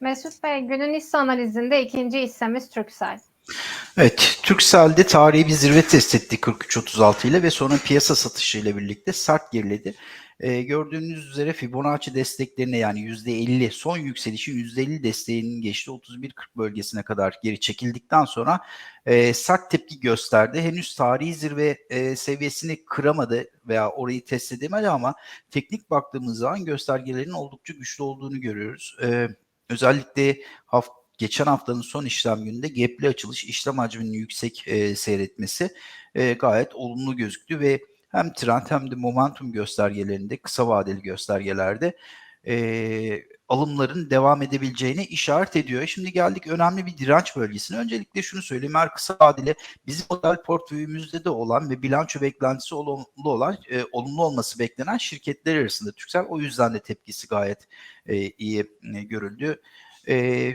Mesut Bey, günün hisse analizinde ikinci hissemiz Türksel. Evet, Turkcell'de tarihi bir zirve test etti 43.36 ile ve sonra piyasa satışı ile birlikte sert geriledi. Ee, gördüğünüz üzere Fibonacci desteklerine yani %50 son yükselişin %50 desteğinin geçtiği 31.40 bölgesine kadar geri çekildikten sonra e, sert tepki gösterdi. Henüz tarihi zirve e, seviyesini kıramadı veya orayı test edemedi ama teknik baktığımız zaman göstergelerin oldukça güçlü olduğunu görüyoruz. Ee, özellikle hafta geçen haftanın son işlem gününde gap'li açılış işlem hacminin yüksek e, seyretmesi e, gayet olumlu gözüktü ve hem trend hem de momentum göstergelerinde kısa vadeli göstergelerde e, alımların devam edebileceğini işaret ediyor. Şimdi geldik önemli bir direnç bölgesine. Öncelikle şunu söyleyeyim. Her kısa vadeli bizim model portföyümüzde de olan ve bilanço beklentisi olumlu olan, e, olumlu olması beklenen şirketler arasında Türksel. O yüzden de tepkisi gayet e, iyi e, görüldü. E,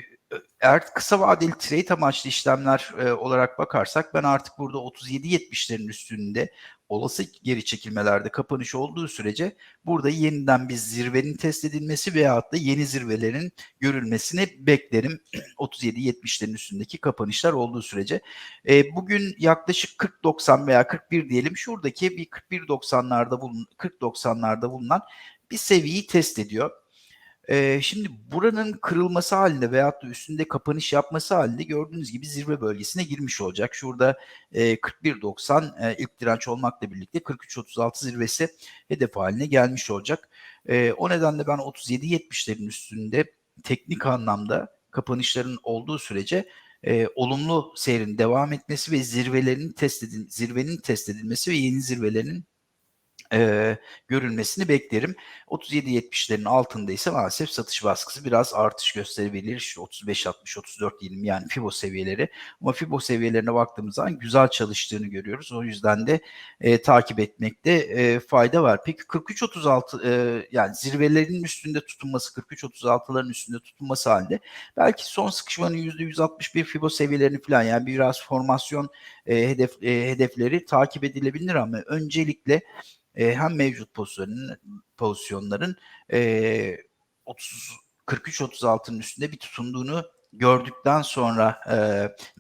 eğer kısa vadeli trade amaçlı işlemler e, olarak bakarsak ben artık burada 37.70'lerin üstünde olası geri çekilmelerde kapanış olduğu sürece burada yeniden bir zirvenin test edilmesi veyahut da yeni zirvelerin görülmesini beklerim. 37.70'lerin üstündeki kapanışlar olduğu sürece. E, bugün yaklaşık 40.90 veya 41 diyelim şuradaki bir 41.90'larda bulun 40.90'larda bulunan bir seviyeyi test ediyor. Ee, şimdi buranın kırılması halinde veyahut da üstünde kapanış yapması halinde gördüğünüz gibi zirve bölgesine girmiş olacak. Şurada e, 41.90 e, ilk direnç olmakla birlikte 43.36 zirvesi hedef haline gelmiş olacak. E, o nedenle ben 37.70'lerin üstünde teknik anlamda kapanışların olduğu sürece e, olumlu seyrin devam etmesi ve zirvelerin test edin, zirvenin test edilmesi ve yeni zirvelerin e, görülmesini beklerim. 37.70'lerin altında ise maalesef satış baskısı biraz artış gösterebilir. İşte 35-60, 34-20 yani FIBO seviyeleri. Ama FIBO seviyelerine baktığımız zaman güzel çalıştığını görüyoruz. O yüzden de e, takip etmekte e, fayda var. Peki 43-36 e, yani zirvelerin üstünde tutunması, 43-36'ların üstünde tutunması halinde belki son sıkışmanın %161 FIBO seviyelerini falan yani biraz formasyon e, hedef e, hedefleri takip edilebilir ama öncelikle e, hem mevcut pozisyonların, pozisyonların e, 30 43-36'nın üstünde bir tutunduğunu gördükten sonra e,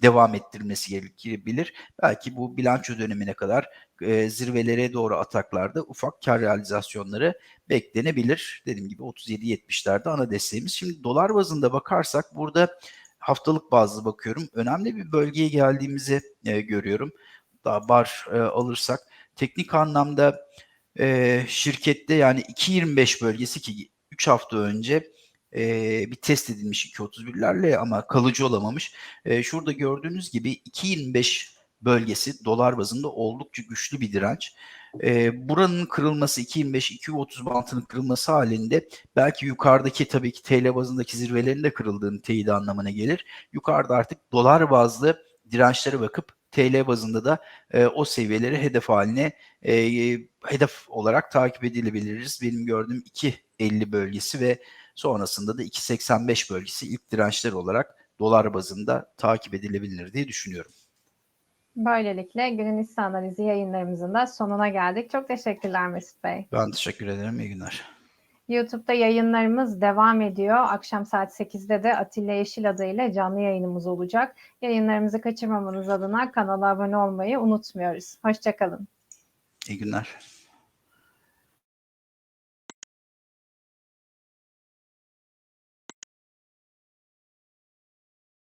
devam ettirilmesi gerekebilir. Belki bu bilanço dönemine kadar e, zirvelere doğru ataklarda ufak kar realizasyonları beklenebilir. Dediğim gibi 37-70'lerde ana desteğimiz. Şimdi dolar bazında bakarsak burada haftalık bazlı bakıyorum. Önemli bir bölgeye geldiğimizi e, görüyorum. Daha bar e, alırsak teknik anlamda e, şirkette yani 2.25 bölgesi ki 3 hafta önce e, bir test edilmiş 2.31'lerle ama kalıcı olamamış. E, şurada gördüğünüz gibi 2.25 bölgesi dolar bazında oldukça güçlü bir direnç. E, buranın kırılması 2.25-2.30 bantının kırılması halinde belki yukarıdaki tabii ki TL bazındaki zirvelerin de kırıldığını teyidi anlamına gelir. Yukarıda artık dolar bazlı dirençlere bakıp TL bazında da e, o seviyeleri hedef haline e, hedef olarak takip edilebiliriz. Benim gördüğüm 2.50 bölgesi ve sonrasında da 2.85 bölgesi ilk dirençler olarak dolar bazında takip edilebilir diye düşünüyorum. Böylelikle günün hisse analizi yayınlarımızın da sonuna geldik. Çok teşekkürler Mesut Bey. Ben teşekkür ederim. İyi günler. YouTube'da yayınlarımız devam ediyor. Akşam saat 8'de de Atilla Yeşil adıyla canlı yayınımız olacak. Yayınlarımızı kaçırmamanız adına kanala abone olmayı unutmuyoruz. Hoşçakalın. İyi günler.